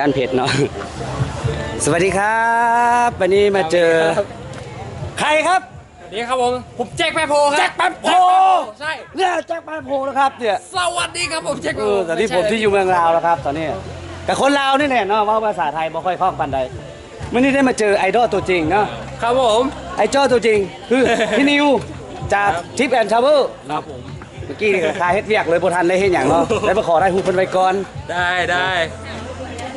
ย่านเพชรเนาะสวัสดีครับ วันนี้มาเจอ ใครครับนี่ครับผม ผมแจ็คแปโพครับแจ็คแป๊บโพใช่เนี่ยแจ็คแป๊บโพนะครับเนี่ยสวัสดีครับผมแจ็คเออตอนนี้ผมที่อยู่เมืองลาวแล้วครับ ตอนนี้ แต่คนลาวนี่แหละเนาะว่าภาษาไทยบ่ค่อยคล่องปานใดวันนี้ได้มาเจอไอดอลตัวจริงเนาะครับผมไอดอลตัวจริงคือพี่นิวจากทิปแอนด์ทราเวลครับผมเมื่อกี้นี่ก็คายเฮ็ดเวียกเลยบ่ทันได้เฮ็ดหยังเนาะแล้วมาขอได้ฮู้เพิ่นไว้ก่อนได้ได้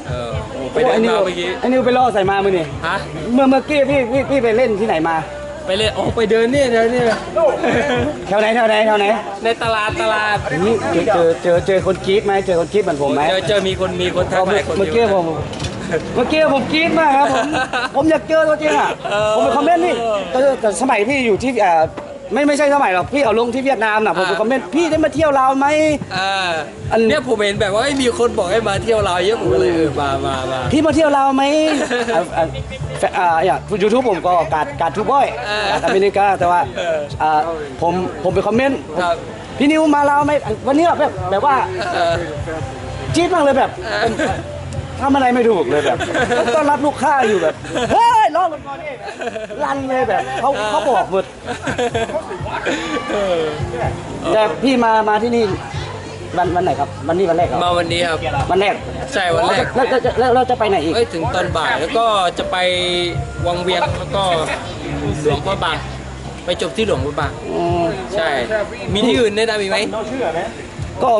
เออโอ้ไปโอ้เดิไอ้นนิวมาเมื่อกี้ไอ้นิวไปล่อใส่มามื้อนี่ฮะ เมื่อเมื่อกี้พี่พี่พี่ไปเล่นที่ไหนมา ไปเล่นโอ้ไปเดินเนี่ยเดินเนี่ยแถวไหนแถวไหนแถวไหนในตลาดตลาดนี่เจอเจอเจอเจอคนกรี๊ดไหมเจอคนกรี๊ดเหมือนผมไหมเจอเจอมีคนมีคนทักเมื่มาอหลายคนเมื่อกี้ยู่ผมเมื่อกี้ผมกรี๊ดมากครับผมผมอยากเจอตัวจริงอะเออผมไปคอมเมนต์นี่แต่แต่สมัยพี่อยู่ที่เอ่อ ไม่ไม่ใช่สมัยหรอกพี่เอาลงที่เวียดนามน่ะผมไปคอมเมนต์พี่ได้มาเที่ยวลาวไหม อ่าอัน เนี่ยผมเห็นแบบว่าเอ้ยมีคนบอกให้มาเที่ยวลาวเยอะผมก็เลยเออมามามาพี่มาเที่ยวลาวไหมอะอะแฟอ่าอย่างยูทูบผมก็การการทูบอยเออการอเมริกาแต่ว่าเอออ่าผมผมไปคอมเมนต์ครับพี่นิวมาลาวไหมวันนี้แบบแบบว่าเออ จี๊ดมากเลยแบบเออทำอะไรไม่ถูกเลยแบบ ต้อนรับลูกค้าอยู่แบบเฮ้ ยรอรถก่อนดิรันเลยแบบเขาเขาบอกหมดเออแต่พี่มามาที่นี่วันวันไหนครับวันนี้วันแรกเหรอมาวันนี้ครับ วันแรกใช่วันแรกแล้วแล้วแล้วแล้วเราจะไปไหนอีกเอ้ยถึงตอนบ่ายแล้วก็จะไปวังเวียงแล้วก็หลวงพระบางไปจบที่หลวงพระบางอืมใช่ มีที่อื่นแนะนำอีกไหมก็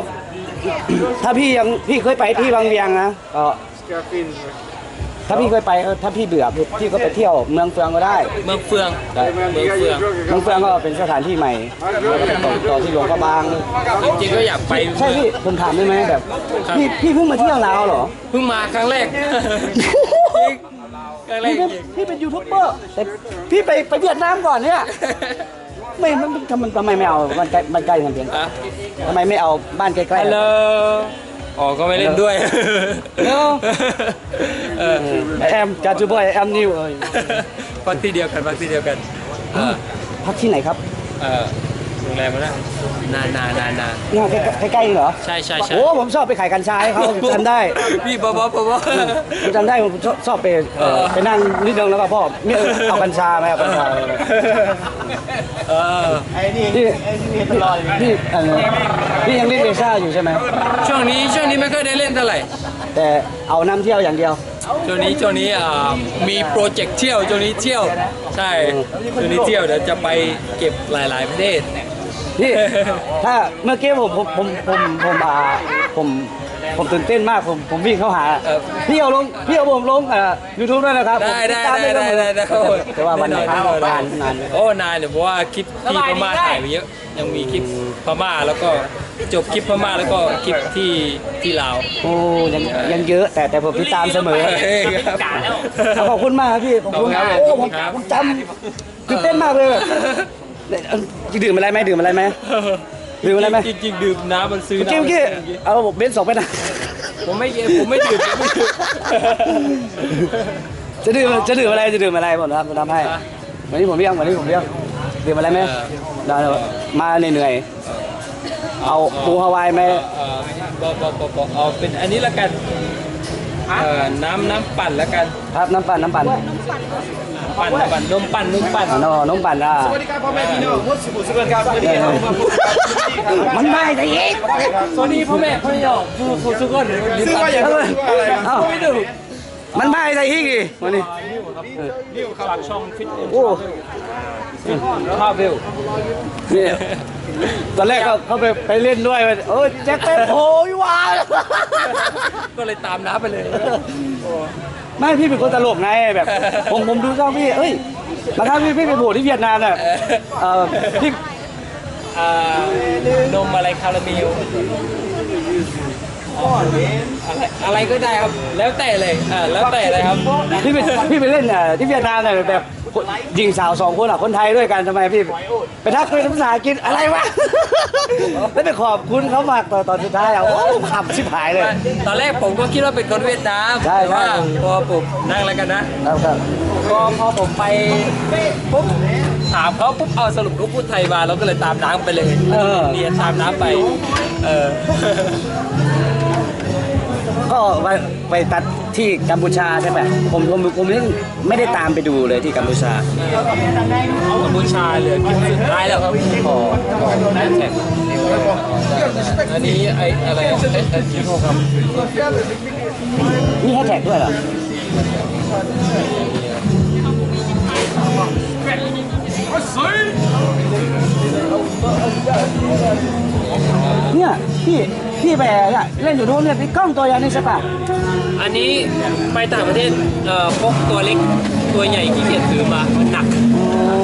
ถ้าพี่ยังพี่เคยไปที่บางเวียงนะก็ ถ้าพี่เคยไปเออถ้าพี่เบื่อพี่ก็ไปเที่ยวเมืองเฟืองก็ได้ เมืองเฟืองได้เมืองเฟืองเมืองเฟืองก็เป็นสถานที่ใหม่ต่อต่อที่หลวงพระบางจริงๆก็อยากไปใช่พี่ผมถามได้ไหมแบบครับพี่พี่เพิ่งมาเที่ยวลาวเหรอเพิ่งมาครั้งแรกจริงครั้งแรกพี่จเป็นริงพี่เป็นยูทูบเบอร์แต่พี่ไปไปเวียดนามก่อนเนี่ยไม่มันทำไมทำไมไม่เอาบ้านใกล้บ้านใกล้กันเพียงอะทำไมไม่เอาบ้านใกล้ๆฮัลโหล อ๋อก็ไม่เล่นด้วยเนาะเออแอมจาจูบอยแอมนิวเอ้ยพักที่เดียวกันพักที่เดียวกัน เออพักที่ไหนครับ เออ โรงแรมมันนะนานนานนานนานเนี่ยใกล้ๆเหรอใช่ใช่ใช่โอ้ผมชอบไปขายกัญชาให้เขาผมจำได้พี่บ๊อบบ๊อบบ๊อบ ผมจำได้ผมชอบชอบไปเอ่อไปนั่งนิดนึงแล้วก็พ่อเนี่ยเอากัญชาไหมเอากัญชาเออพี่พี่พี่เอ่อพี่ยังเล่นเอซ่าอยู่ใช่ไหมช่วงนี้ช่วงนี้ไม่ค่อยได้เล่นเท่าไหร่แต่เอาน้ำเที่ยวอย่างเดียว ช่วงนี้ช่วงนี้อ่ามีโปรเจกต์เที่ยวช่วงนี้เที่ยว ใช่ช่วงนี้เที่ยวเดี๋ยวจะไปเก็บหลาย ๆ ประเทศ พี่ถ้าเมื่อกี้ผมผมผมผมผมอ่าผมผมตื่นเต้นมากผมผมวิ่งเข้าหาเออ พี่เอาลงพี่เอาผมลงอ่ายูทูบด้วยนะครับได้ได้ผมติตามได้ได้ได้ได้แต่ว่าวันไหนแน่นอนนานนานโอ้นานเนี่ยเพราะว่าคลิปที่พม่าถ่ายไปเยอะยังมีคลิปพม่าแล้วก็จบคลิปพม่าแล้วก็คลิปที่ที่ลาว โอ้ยังยังเยอะแต่แต่ผมติดตามเสมอ เฮ้ยครับ ขอบคุณมากครับพี่ขอบคุณขอบคุณครับโอ้ผมครับผมจำตื่นเต้นมากเลยเนี่ย เอ่อดื่มอะไรไหมดื่มอะไรไหม ดื่มอะไรไหม จริงๆดื่มน้ำมันซื้อเมื่อกี้น้ำเมื่อกี้เอาเบนซ์สองไปนะผมไม่ผมไม่ดื่มผมไม่ดื่ม จะดื่มจะดื่มอะไรจะดื่มอะไรผมนะครับผมทำให้อะวันนี้ผมเลี้ยงวันนี้ผมเลี้ยงดื่มอะไรไหมเออ ได้เลยมาเหนื่อยๆเอาปูฮาวายไหมเอ่อบอกบอกบอกบอกเอาเป็นอันนี้ละกันเอ่อน้ำน้ำปั่นละกันครับน้ำปั่นน้ำปั่น ปั่นปั่นนมปั่นนมปั่นอะน้องน้องปั่นอะสวัสดีครับพ่อแม่พี่น้องมุสลิมสุขครับวันนี้เรามาพูดกันมันไม่ได้อีกสวัสดีพ่อแม่พ่อหยอกผู้ผู้ทุกคนซื้อว่าอย่างไรซื้อว่าอะไรครับเอ้าไม่ดูมันไม่ได้อีกดิวันนี้นิ้วครับฝากช่องฟิตเนสโอ้ภาพเวลนี่ตอนแรกก็เขาไปไปเล่นด้วยโอ้ยแจ็คเป็นโผล่ยว่าก็เลยตามน้าไปเลย ไม่พี่เป็นคนตลกไงแบบ ผมผมดูช่องพี่เอ้ยมาถ้าพี่พี่ไปโผล่ที่เวียดนามน่ะเออพี่อ่านมอะไรคาราเมลอะไรอะไรก็ได้ครับ แล้วแต่เลยอ่าแล้วแต่เลยครับ พี่ไปพี่ไปเล่นอะที่เวียดนามเนี่ยแบบ หญิงสาวสองคนอะคนไทยด้วยกันทำไมพี่ไปทักคุยภาษาอังกฤษอะไรวะ แล้วไปขอบคุณเขามากตอนตอนสุดท้ายอะโอ้ขำชิบหายเลย ตอนแรกผมก็คิดว่าเป็นคนเวียดนามใช่แต่ว่าใช่พอผมนั่งแล้วกันนะครับครับพอพอผมไปปุ๊บถามเขาปุ๊บเอาสรุปเขาพูดไทยมาเราก็เลยตามน้ำไปเลยเออเรียนตามน้ำไป เออ ก็ก็ไปไปตัดที่กัมพูชาใช่ไหมผมผมผมยังไม่ได้ตามไปดูเลยที่กัมพูชากัมพูชาเหลือคลิปสุดท้ายแล้วครับพอพอแฮชแท็กอันนี้ไออะไรไอไอคลิปครับนี่แฮชแท็กด้วยเหรอเนี่ย พี่พี่ไปเนี่ยเล่นอยู่นู้นเนี่ยพี่กล้องตัวอย่างนี้ใช่ปะอันนี้ไปต่างประเทศเอ่อพกตัวเล็กตัวใหญ่ขี้เกียจถือมามันหนัก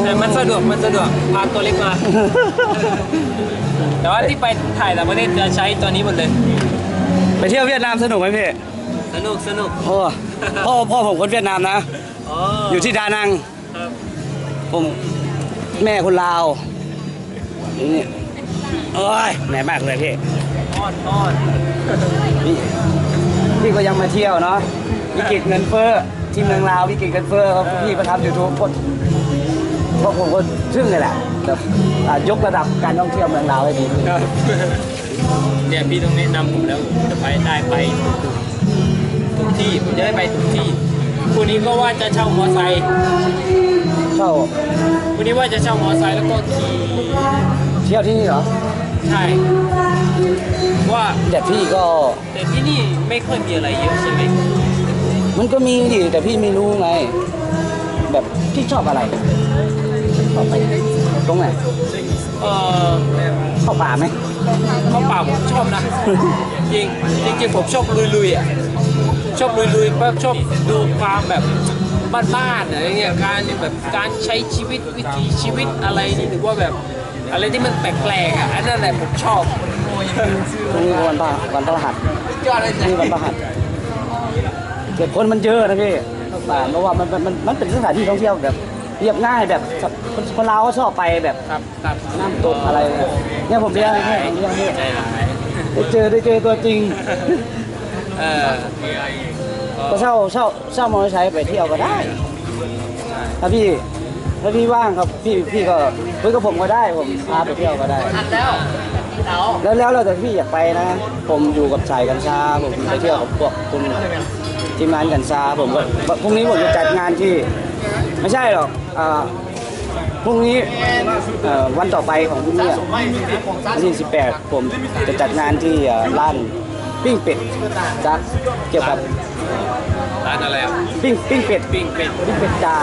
แต่มันสะดวกมันสะดวกพาตัวเล็กมา แต่ว่าที่ไปถ่ายต่างประเทศจะใช้ตัวนี้หมดเลย ไปเที่ยวเวียดนามสนุกไหมพี่สนุกสนุกโอ้พ่อพ่อผมคนเวียดนามนะ อ๋ออยู่ที่ดานัง ครับ ผมแม่คนลาวนี่โอ้ยแหม่มากเลยพี่อ้อ นอ้อนพี่พี่ก็ยังมาเที่ยวเนาะวิกฤตเงินเฟ้อที่เมืองลาววิกฤตเงินเฟ้อครับพี่มาทำยูทูบพวกพวกผมก็ทึ่งเลยแหละแบบอ่ายกระดับการท่องเที่ยวเมืองลาวให้ดีขึ้นครับเนี่ยพี่ต้องแนะนำผมแล้วผมจะไปได้ไปทุกที่ผมจะได้ไปทุกที่คนนี้ก็ว่าจะเช่ามอไซค์เช่าคนนี้ว่าจะเช่ามอไซค์แล้วก็ขี่เที่ยวที่นี่เหรอ ใช่ ว่าแต่พี่ก็ แต่ที่นี่ไม่ค่อยมีอะไรเยอะใช่ไหมมันก็มีดิแต่พี่ไม่รู้ไง แบบพี่ชอบอะไรชอบไปตรงไหนเออเข้าป่าไหมเข้าป่าผมชอบนะ จริงจริงๆผมชอบลุยๆอะชอบลุยๆแบบชอบดูความแบบบ้านๆอะไรเงี้ยการแบบการใช้ชีวิตวิถีชีวิตอะไรนี่หรือว่าแบบอะไรที่มันแปลกๆอะอันนั้นแหละผมชอบ ตรงนี้วันพระวันพระหัสนี่วันพระหัสเกิดคนมันเยอะนะพี่เข้าป่าเพราะว่ามันมันมันมันเป็นสถานที่ท่องเที่ยวแบบเรียบง่ายแบบคนคนลาวก็ชอบไปแบบครับครับน้ำตกอะไรเนี่ยเนี่ยผมเลี้ยงให้ผมเลี้ยงให้ใจร้ายได้เจอได้เจอตัวจริงเออก็เช่าเช่าเช่ามอเตอร์ไซค์ไปเที่ยวก็ได้ถ้าพี่ถ้าพี่ว่างครับพี่พี่ก็คุยกับผมก็ได้ผมพาไปเที่ยวก็ได้แล้ว แล้วเราแต่พี่อยากไปนะ ผมอยู่กับชายกัญชา ผมไปเที่ยวกับพวกคุณทีมงานกัญชาผมก็พรุ่งนี้ผมจะจัดงานที่ ไม่ใช่หรอกอ่าพรุ่งนี้เอ่อวันต่อไปของพรุ่งนี้อะวันที่18 ผมจะจัดงานที่อ่าร้านปิ้งเป็ดจากเกี่ยวกับร้านอะไรอะปิ้งปิ้งเป็ดปิ้งเป็ดปิ้งเป็ดจ่า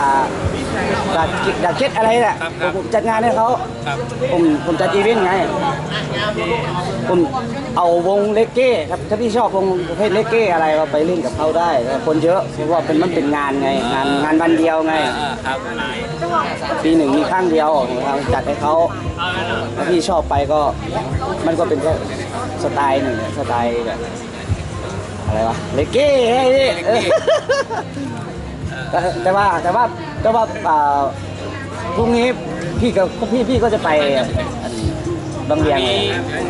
จ่าจ่าเก็ตอะไรแหละครับผครัมบผมจัดงานให้เขาครับผมผมจัดอีเวนต์ไง ผมเอาวงเลกเก้ครับถ้าพี่ชอบวงประเภทเลกเก้อะไรเราไปเล่นกับเขาได้แต่คนเยอะเพราะว่าเป็นมันเป็นงานไงงานงานวันเดียวไงครับปีหนึ่งมีครั้งเดียวเราจัดให้เขาถ้าพี่ชอบไปก็มันก็เป็นแค่สไตล์หนึ่งสไตล์แบบอะไรวะเลกเก้ไอ้นี่แต่ว่าแต่ว่าแต่ว่าพรุ่งนี้พี่ก็พี่พี่ก็จะไปอัน บางเวียงมี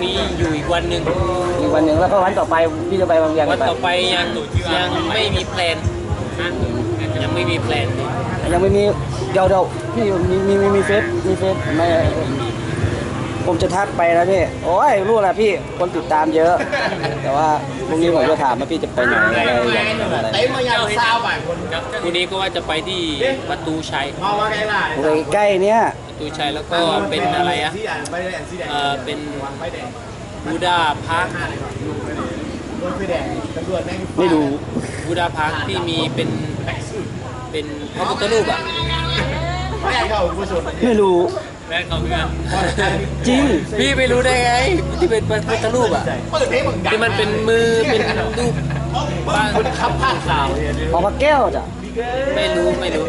มีอยู่อีกวันหนึ่งอีกวันหนึ่งแล้วก็วันต่อไปพี่จะไปบางเวียงวันไปต่อไปยังยังไม่มีแพลนยังไม่มีแพลนยังไม่มีเดี๋ยวเดี๋ยวพี่มีมีมีมีเฟซมีเฟซไม่ผมจะทักไปนะพี่โอ้ยรู้แหละพี่คนติดตามเยอะ แต่ว่าพรุ่งนี้ผมจะถามว่าพี่จะไปไหนอะไรอย่างเงี้ยอะไรเต็มมาอย่างซาวไปคนวันนี้ก็ว่าจะไปที่ประตูชัยเอามาไกลล่ะโอ้ยใกล้เนี้ยประ ตูชัยแล้วก็เป็นอะไรอะสีแดงไปแดงสีแดงเออเป็นไปแดงบูดาพาร์ครถไฟแดงตำรวจแม่งไม่รู้บูดาพาร์คที่มีเป็นเป็นพระพุทธรูปอะไม่อยากเข้าผู้ชมไม่รู้แม่เขาเพื่อนจริงพี่ไม่รู้ได้ไงที่เป็นพระพุทธรูปอะเปิดเพลงเหมือนกันที่มันเป็นมือเป็นรูปบ้านคุณขับผ่านข่าวเนี่ยออกมาแก้วจ้ะไม่รู้ไม่รู้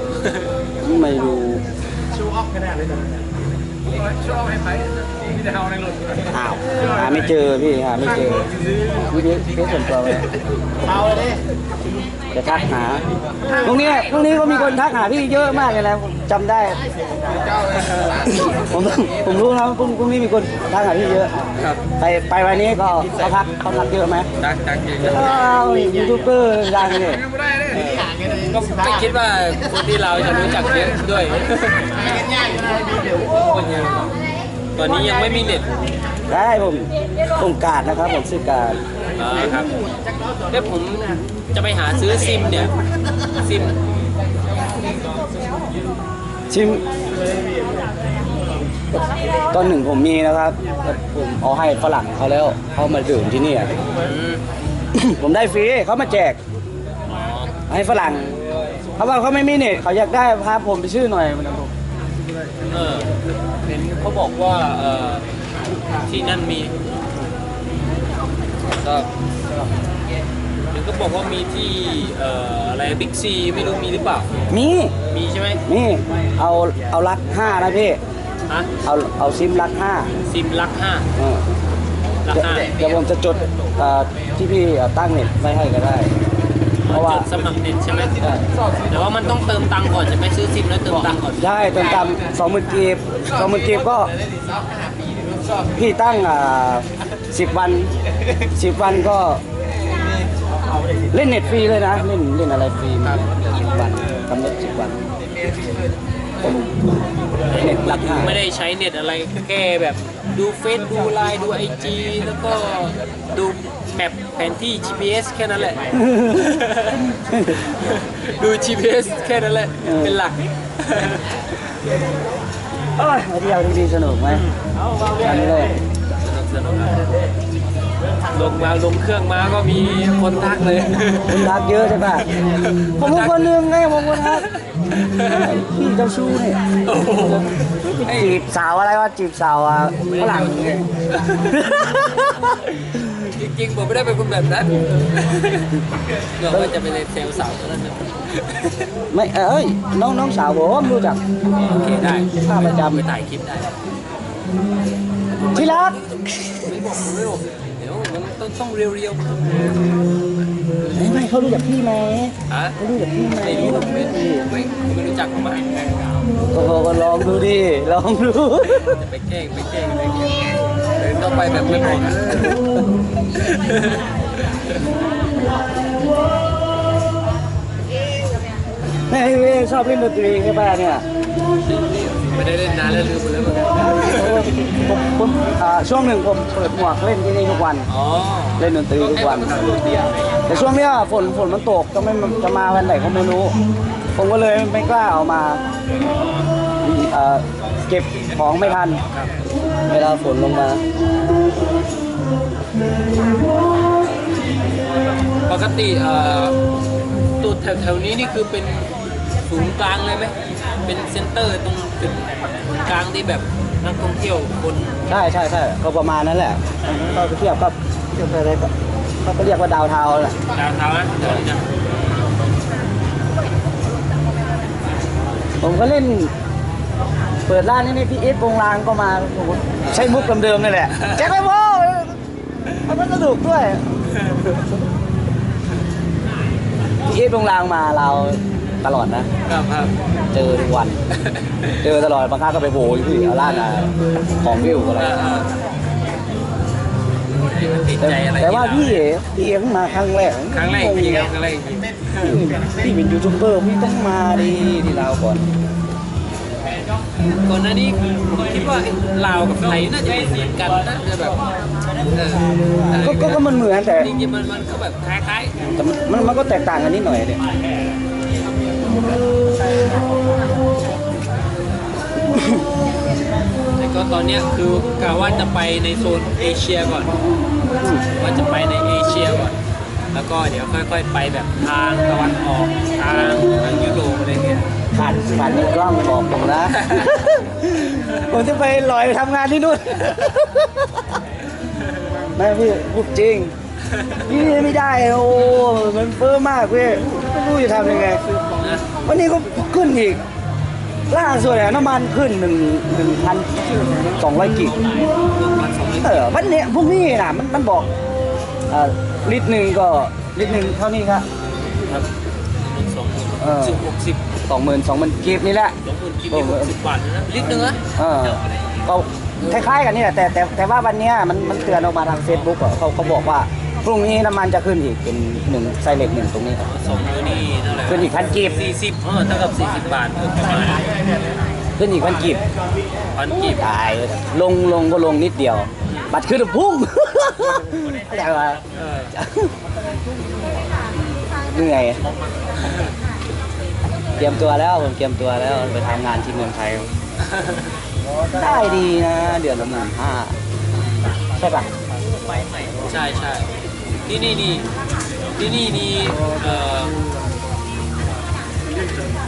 ไม่รู้ชู ออฟขนาดเลยนะอ้าวหาไม่เจอพี่หาไม่เจอพี่พี่ส่วนตัวเลยเอาเลยจะทักหา ตรงนี้ตรงนี้ก็มีคนทักหาพี่เยอะมากเลยนะผมจำได้ ผมผมรู้นะพรุ่งพรุ่งนี้มีคนทักหาพี่เยอะ ครับไปไปวันนี้ก็เขาทักเขาทักเยอะไหมดักดักเยอะอ้าวยูทูบเบอร์ดังเนี่ยก็ไม่คิดว่าคนที่เราจะรู้จักเยอะด้วยง่ายๆนะมีเดี๋ยวคนเยอะตอนนี้ยังไม่มีเน็ตได้ผมผมกาดนะครับผมชื่อกาดอ่าครับแล้วผม จะไปหาซื้อซิมเนี่ยซิมชิมตอนหนึ่งผมมีนะครับแต่ผมเอาให้ฝรั่งเขาแล้วเขามาดื่มที่นี่อะอืมผมได้ฟรีเขามาแจกอ๋อให้ฝรั่งเขาว่าเขาไม่มีเน็ตเขาอยากได้พาผมไปชื่อหน่อยมันบอกเออเห็นเขาบอกว่าเออที่นั่นมีครับเห็น ก็บอกว่ามีที่เอ่ออะไรบิ๊กซีไม่รู้มีหรือเปล่ามีมีใช่ไหมนี่เอาเอาลักห้านะพี่ฮะเอาเอาซิมลักห้าซิมลักห้าเออลักเดี๋ยวห้าเดี๋ยวผมจะจดเอ่อที่พี่เอ่อตั้งเน็ตไว้ให้ก็ได้ เพราะว่า จดสมัครเน็ตใช่ไหมแต่ว่ามันต้องเติมตังค์ก่อนใช่ไหมซื้อซิมแล้วเติมตังค์ก่อนได้เติมตามสองหมื่นกีบสองหมื่นกีบก็ พี่ตั้งอ่าสิบวันสิบวันก็ เล่นเน็ตฟรีเลยนะ เล่นเล่นอะไรฟรีสิบวันกำหนดสิบวันเน็ตรักห้าไม่ได้ใช้เน็ตอะไรแค่แบบดูเฟซดูไลน์ดูไอจีแล้วก็ดูแมปแผนที่ GPS แค่นั้นแหละ ดู GPS แค่นั้นแหละ เป็นหลักเอ้ยมาเที่ยวดีๆสนุกไหมกันเลยสนุกสนุก ลงมาลงเครื่องมาก็มีคนทักเลย คนรักเยอะใช่ป่ะผมเป็นคนหนึงไงผมคนรักพี่เจ้าชู้เนี่ยโอ้โหจีบสาวอะไรวะจีบสาวอะฝรั่งเนี่ยจริงๆผมไม่ได้เป็นคนแบบนั้นเราก็จะไปเลยนเซลล์สาวเท่านั้นนะไม่เอ้ยน้องน้องสาวผมรู้จักโอเคได้ข้าประจำไปถ่ายคลิปได้ที่รัก ไม่บอกไม่บอกเดี๋ยวมัน ต้องต้องเรียวไม่ไม่เขารู้จักพี่ไหมๆฮะเขารู้จักพี่ไหมไม่รู้ไม่ไม่ไม่รู้จักเขาไหมก็ก็ก็ลองดูดิลองดูจะไปแกล้งไปแกล้งอะไรเงี้ยเดินเข้าไปแบบไม่บอกอะแม่ชอบเล่นดนตรีใช่ป่ะเนี่ย ไม่ได้เล่นนานแล้วลืมไปแล้วเหมือนกันผมผมอ่าช่วงหนึ่งผมเปิดหมวกเล่นที่นี่ทุกวัน อ๋อเล่นดนตรีทุกวันแต่ช่วงเนี้ยฝนฝนมันตกจะไม่จะมาวันไหนก็ไม่รู้ ผมก็เลยไม่กล้าเอามาเอ่อเก็บของไม่ทัน เวลาฝนลงมา ปกติเอ่อตัวแถวๆนี้นี่คือเป็นศูนย์กลางเลยไหม เป็นเซ็นเตอร์ตรงจุดกลางที่แบบนักท่องเที่ยวคนใช่ใช่ใช่ก็ประมาณนั้นแหละเราไปเทียบกับเทียบไปอะไรก็เขาก็เรียกว่าดาวเทาแหละดาวเทานะผมก็เล่น เปิดร้านนี้นี่พี่เอสวงลางก็มาใช้มุกเดิมๆนี่แหละแจ็คไอโบมันก็สนุกด้วยพี่เอสวงลางมาเรา ตลอดนะ ครับครับเจอทุกวัน เจอตลอดบางครั้งก็ไปโบยพี่เอาล่านอะของวิวอะไรเออเออมันติดแต่ใจอะไรแต่ว่าที่พี่เรเอ๋พี่เอ๋เพิ่งมาครั้งแรกครั้งแรกจริงครับครั้งแรกจริงพี่เป็นยูทูบเบอร์พี่ต้องมาดีที่ลาวก่อน ก่อนหน้านี้ผมคิดว่าเอ๊ะลาวกับไทยน่าจะเหมือนกันน่าจะแบบเอออะไรก็ก็ก็มันเหมือนแต่จริงๆมันมันก็แบบคล้ายแต่มันมันมันก็แตกต่างกันนิดหน่อยเนี่ย ๆ แต่ก็ตอนเนี้ยคือกะว่าจะไปในโซนเอเชียก่อน ว่าจะไปในเอเชียก่อน แล้วก็เดี๋ยวค่อย ๆ ไปแบบทางตะวันออกทางทางยุโรปอะไรเงี้ยขาดขาดในกล้องบอกผมนะ ผมจะไปลอยไปทำงานที่นู่น ไม่พี่พูดจริง พี่ไม่ได้โอ้มันเฟ้อมากพี่ไม่รู้จะทำยังไงนะวันนี้ก็ขึ้นอีก ล่าสุดเนี่ยน้ำมันขึ้นหนึ่งหนึ่งพันสองร้อยกิกมันสองเออวันเนี้ยพวกนี้นะมันมันบอกเอ่อลิตรหนึ่งก็ลิตรหนึ่งเท่านี้ครับ ครับสองหมื่นเออ สิบหกสิบสองหมื่นสองหมื่นกีบนี่แหละ สองหมื่นกิโลหกสิบบาทนะลิตรหนึงนะเออก็คล้ายๆกันนี่แหละแต่แต่แต่ว่าวันเนี้ยมันมันเตือนออกมาทางเฟซบุ๊กอะเขาเขาบอกว่าพ รุ่งนี้น้ำมันจะขึ้นอีกเป็นหนึ่งไซเลตหนึ่งตรงนี้ครับ สองตัวนี้เท่าไหร่ขึ้นอีกพันกีบ สี่สิบเออเท่ากับสี่สิบบาทเออประมาณขึ้นอีกพันกีบพันกีบตายลงลงก็ลงนิดเดียว บัตรขึ้นพุ่งเข้าใจว่าเออเหนื่อย เตรียมตัวแล้วผมเตรียมตัวแล้วไปทำงานที่เมืองไทย ได้ดีนะ เดือนละหมื่นห้าใช่ปะ ใช่ใช่ ที่นี่นี่ที่นี่นี่เอ่อ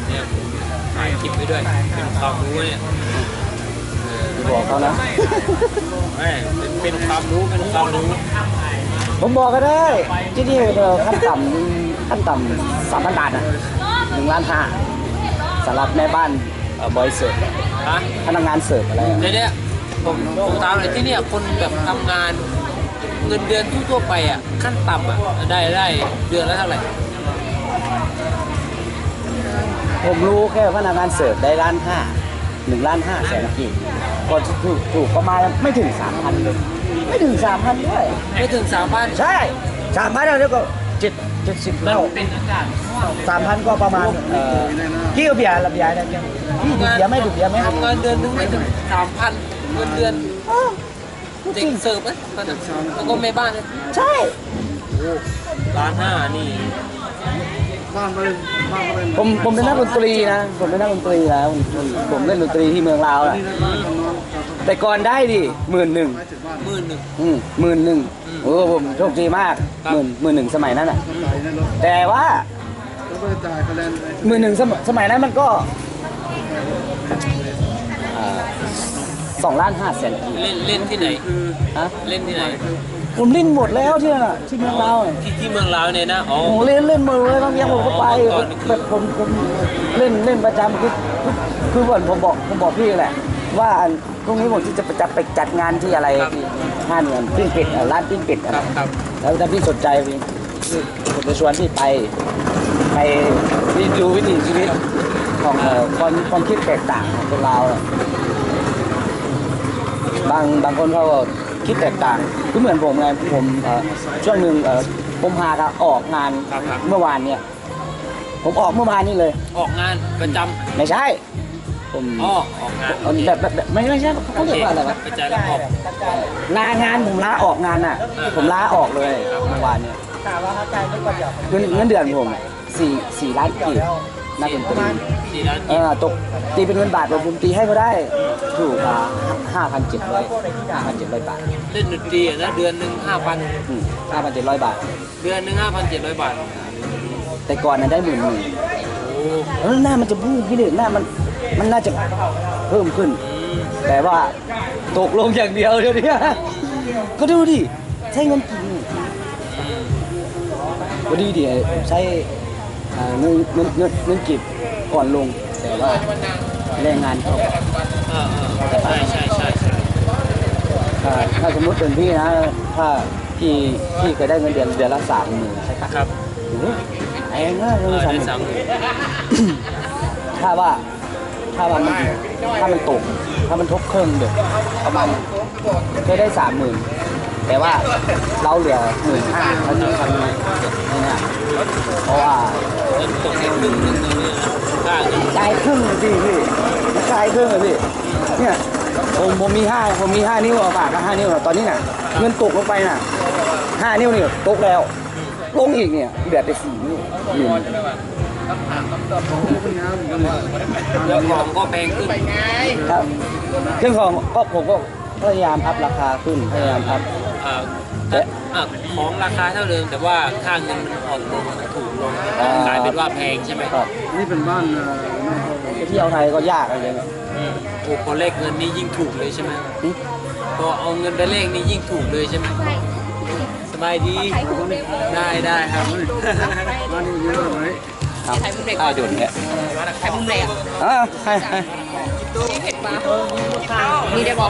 เนี่ยถ่ายคลิปไปด้วยเป็นความรู้เนี่ยเออบอกเขานะไม่เป็นเป็นความรู้เป็นความรู้ผมบอกก็ได้ที่นี่เออขั้นต่ำขั้นต่ำสามพันบาทนะหนึ่งล้านห้าสำหรับแม่บ้านเอ่อบอยเสิร์ฟฮะพนักงานเสิร์ฟอะไรอะในเนี้ยผมผมตามเลยที่เนี่ยคนแบบทำงาน เงินเดือนทั่วๆไปอะขั้นต่ำอะได้ได้เดือนละเท่าไหร่ ผมรู้แค่พนักงานเสิร์ฟได้ล้านห้าหนึ่งล้านห้าแสนกีบก็ถูกถูกประมาณไม่ถึงสามพันเลย ไม่ถึงสามพันด้วยไม่ถึงสามพันใช่สามพันแล้วก็เจ็ดเจ็ดสิบแล้วเป็นอากาศสามพันก็ประมาณเอ่อกี่กับเบียร์ละเบียร์นะพี่พี่ดูดเบียร์ไหม่ดูดเบียร์ไหมทำงานเดือนนึงไม่ถึงสามพันเงินเดือนอ้าวจ เด็ริกงเสิร์ฟนะตอนนั้นแล้วก็แม่บ้านนะใช่ล้านห้านี่บ้านมาเลยบ้านมาเลยผมผมเป็นนักดนตรีนะ ผมเป็นนักดนตรีนะผมผมผมเล่นดนตรีที่เมืองลาวนะบ้านของน้องแต่ก่อนได้ดิหมื่นหนึ่งหมื่นหนึ่งอืมหมื่นหนึ่งอืมโอ้ผมโชคดีมากครับหมื่นหมื่นหนึ่งสมัยนั้นอะจ่ายนั่นรถแต่ว่าแล้วก็จ่ายคะแนนหมื่นหนึ่งสมัยสมัยนั้นมันก็ สองล้านห้าแสนเล่นเล่นที่ไหนฮะเล่นที่ไหนผมเล่นหมดแล้วที่นั่นอะที่เมืองลาวเนี่ยที่ที่เมืองลาวเนี่ยนะอ๋อโอ้โหเล่นเล่นหมดเลยบางอย่างผมก็ไปอ๋อก่อนนี่คือแบบผมผมเล่นเล่นประจำคือคือคือก่อนผมบอกผมบอกพี่แหละ ว่าอันพรุ่งนี้ผมที่จะจะไปจัดงานที่อะไรที่ห้างเงินปิ้งเป็ดเอ่อร้านปิ้งเป็ดอะคไรรับครับ แล้วถ้าพี่สนใจพี่พี่ผมจะชวนพี่ไป ไปดูวิถีชีวิตของเอ่อความความคิดแตกต่างของคนลาวอะ บางบางคนเขาก็คิดแตกต่างก็เหมือนผมไงผมเอ่อช่วงหนึ่งเอ่อผมพาก็ออกงานครับครับ เมื่อวานเนี่ย ผมออกเมื่อวานนี้เลย ออกงานประจำไม่ใช่ ผมอ๋อออกงานเอ่อแบบแบบแบบไม่ไม่ใช่เขาเรียกว่าอะไรวะกระจายแล้วออก ลางานผมลาออกงานอะอ่าผมลาออกเลยเมื่อวานเนี่ยเงินเงินเดือนผมสี่สี่ล้านกีบนักดนตรีสี่ล้า นเอกีบอตกตีเป็นเงินบาทผมตีให้ก็ได้ ถูกมาห้าพันเจ็ดร้อยห้าพันเจ็ดร้อยบาทเล่นดนตรีอะนะเดือนหนึ่งห้าพันห้าพันเจ็ดร้อยบาท เดือนหนึ่งห้าพันเจ็ดร้อยบาท แต่ก่อนนั้นได้หมื่นหนึ่งโอ้แล้วหน้ามันจะพุ่งพี่เด็หน้ามันมันน่าจะเพิ่มขึ้นอืมแต่ว่าตกลงอย่างเดียวเดี๋ยวนี้ก็ดูดิใช้เงินกี่หมื่นก็ดีดิใช้อ่าเงินเงินเงินเงินกีบ ก่อนลง แต่ว่าแรงงานเขาเออเออใช่ใช่ใช่ใช่ถ้าถ้าสมมติเป็นพี่นะ ถ้าพี่พี่เคยได้เงินเดือนเดือนละสามหมื่นใช่ปะครับโอ้โหแพงมากเลเออยสามหได้มื่นสามหมื่นถ้าว่าถ้าว่ามันถ้ามันตก ถ้ามันทบเครื่องเด็กประมาณเคยได้สามหมื่นแต่ว่าเราเหลือหมื่นห้าเราจะทำยังไงเนี่ยเพราะว่าเงินตกแค่ครึ่งหนึ่ง เลยเนี่ยค่าเงินจ่ายครึ่งเลยพี่พี่จ่ายครึ่งเลยพี่เนี่ยผมผมมีห้าผมมีห้านิ้วอะปากก็ห้านิ้วอะตอนนี้น่ะเงินตกลงไปน่ะห้านิ้วนี่ตกแล้วลงอีกเนี่ยเหลือแต่สี่นิ้วหนึ่งแล้วของก็แพงขึ้นครับเครื่องของก็ผมก็พยายามอัพราคาขึ้นพยายามอัพ แต่อะของราคาเท่าเดิมแต่ว่าค่าเงินมันอ่อนลงมันถูกลงอ่ากลายเป็นว่าแพงใช่ไหมครับนี่เป็นบ้านเอ่อไปเที่ยวไทยก็ยากอะไรเงี้ยอืมโอ้พอเลขเงินนี่ยิ่งถูกเลยใช่ไหมหึพอเอาเงินไปเลขนี่ยิ่งถูกเลยใช่ไหมสบายดีได้ได้ครับบ้านนี้เยอะไหมครับข้าวหยดเนี่ยไข่มุมแดงอ่าให้ให้ที่เผ็ดปลานี่ได้บอก